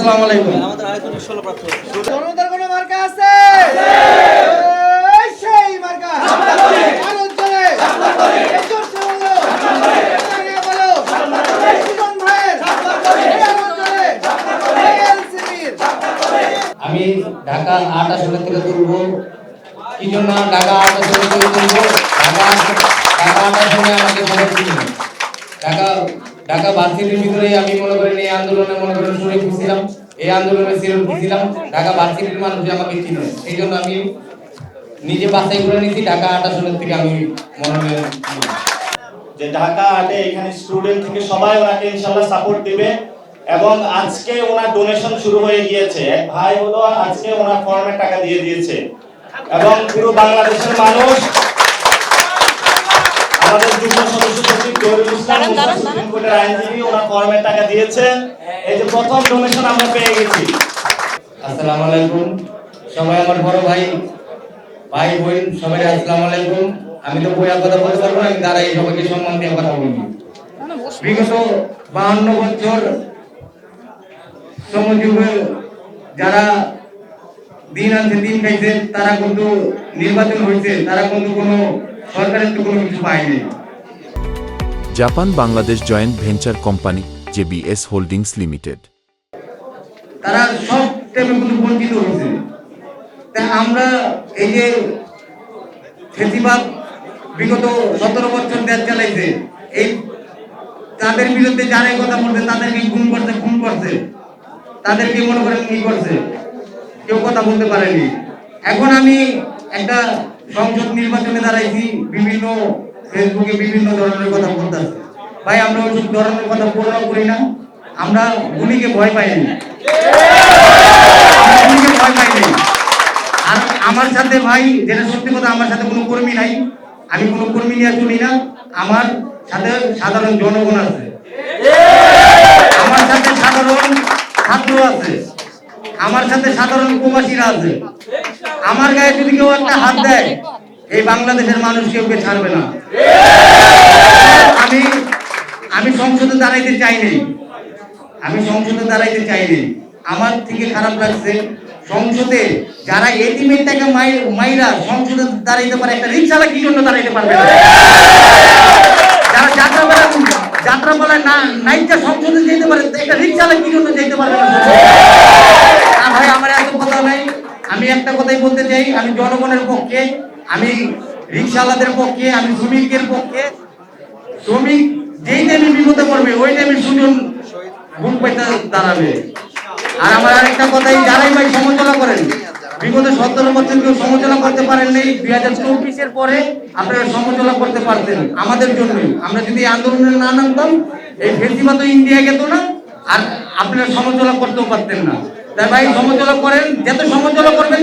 আসসালামু আলাইকুম। আমাদের আরেকজন ষোলো প্রার্থী। জনতার কোনো মার্কা আছে? এই সেই মার্কা। আমি ঢাকা আট আসনের থেকে তুলবো। কি জন্য ঢাকা আট আসনের থেকে তুলবো? ঢাকা ঢাকা আট আসনে আমাকে চিনি ঢাকা ঢাকা ভার্সিটির ভিতরে আমি মনে করেন এই আন্দোলনে মনে করেন শরীর ছিলাম এই আন্দোলনে সিরিয়াল ছিলাম ঢাকা ভার্সিটির মানুষ আমাকে চিনে। এই জন্য আমি নিজে বাছাই করে নিয়েছি। ঢাকা আট আসনের থেকে আমি মনোনয়ন দিই। যে ঢাকা আটে এখানে স্টুডেন্ট থেকে সবাই ওনাকে ইনশাল্লাহ সাপোর্ট দিবে। এবং আজকে ওনার ডোনেশন শুরু হয়ে গিয়েছে। এক ভাই হলো, আজকে ওনার ফর্মে টাকা দিয়ে দিয়েছে। এবং পুরো বাংলাদেশের মানুষ আমাদের যুগ্ম সদস্য সচিব জহিরুল ইসলাম সুপ্রিম কোর্টের আইনজীবী ফর্মে টাকা দিয়েছে এই যে প্রথম ডোনেশন আমরা পেয়ে গেছি। আসসালামু আলাইকুম। সবাই আমার বড় ভাই ভাই বোন সবাই আসসালামু আলাইকুম। আমি তো বইয়া কথা বলতে পারব না আমি দাঁড়াই সবাইকে সম্মান দিয়ে কথা বলব। বিগত বাহান্ন বছর শ্রমযুগে যারা দিন আনছে দিন খাইছে তারা কিন্তু নির্বাচন হয়েছে তারা কিন্তু কোনো সরকারের তো কোনো কিছু পায়নি। Japan Bangladesh joint venture company JBS holdings limited. তারা সব টাইমে কিন্তু বঞ্চিত হয়েছে। তা আমরা এই যে ফেসিবাদ বিগত সতেরো বছর দেশ চালাইছে এই তাদের বিরুদ্ধে যারা এই কথা বলছে তাদেরকে খুন করছে খুন করছে। তাদেরকে মনে করেন কি করছে? কেউ কথা বলতে পারেনি। এখন আমি একটা সংসদ নির্বাচনে দাঁড়াইছি, বিভিন্ন ফেসবুকে বিভিন্ন ধরনের কথা বলতেছে। ভাই, আমরা ওইসব ধরনের কথা পড়াও করি না। আমরা গুলিকে ভয় পাইনি ভয় পাইনি আর আমার সাথে ভাই, যেটা সত্যি কথা, আমার সাথে কোনো কর্মী নাই। আমি কোনো কর্মী নিয়ে চলি না। আমার সাথে সাধারণ জনগণ আছে। আমার সাথে সাধারণ ছাত্র আছে। আমার সাথে সাধারণ প্রবাসীরা আছে। আমার গায়ে যদি কেউ একটা হাত দেয়, এই বাংলাদেশের মানুষ কেউ কে ছাড়বে না। আমি আমি সংসদে দাঁড়াইতে চাইনি আমি সংসদে দাঁড়াইতে চাইনি আমার থেকে খারাপ লাগছে, সংসদে যারা এটিমের মাই, মাইরা সংসদে দাঁড়াইতে পারে, একটা রিক্সাওয়ালা কি জন্য দাঁড়াইতে পারবে না? যারা যাত্রাপালা, যাত্রাপালায় না, নাইটটা সংসদে যেতে পারে, একটা রিক্সাওয়ালা কি জন্য যেতে পারবে না ভাই আমার এত কথা নাই আমি একটা কথাই বলতে চাই, আমি জনগণের পক্ষে, আমি রিক্সাওয়ালাদের পক্ষে, আমি শ্রমিকের পক্ষে, শ্রমিক যেই টাইমে বিপদে পড়বে, ওই টাইমে সুজন বুক পাইতে দাঁড়াবে। আর আমার আরেকটা কথাই, যারাই ভাই সমালোচনা করেন, বিগত সতেরো বছর কেউ সমালোচনা করতে পারেন নাই, দুই হাজার চব্বিশের পরে আপনারা সমালোচনা করতে পারতেন আমাদের জন্য আমরা যদি আন্দোলনে না নামতাম, এই ফেসিবা তো ইন্ডিয়া গেত না, আর আপনারা সমালোচনা করতেও পারতেন না। তাই ভাই, সমালোচনা করেন, যত সমালোচনা করবেন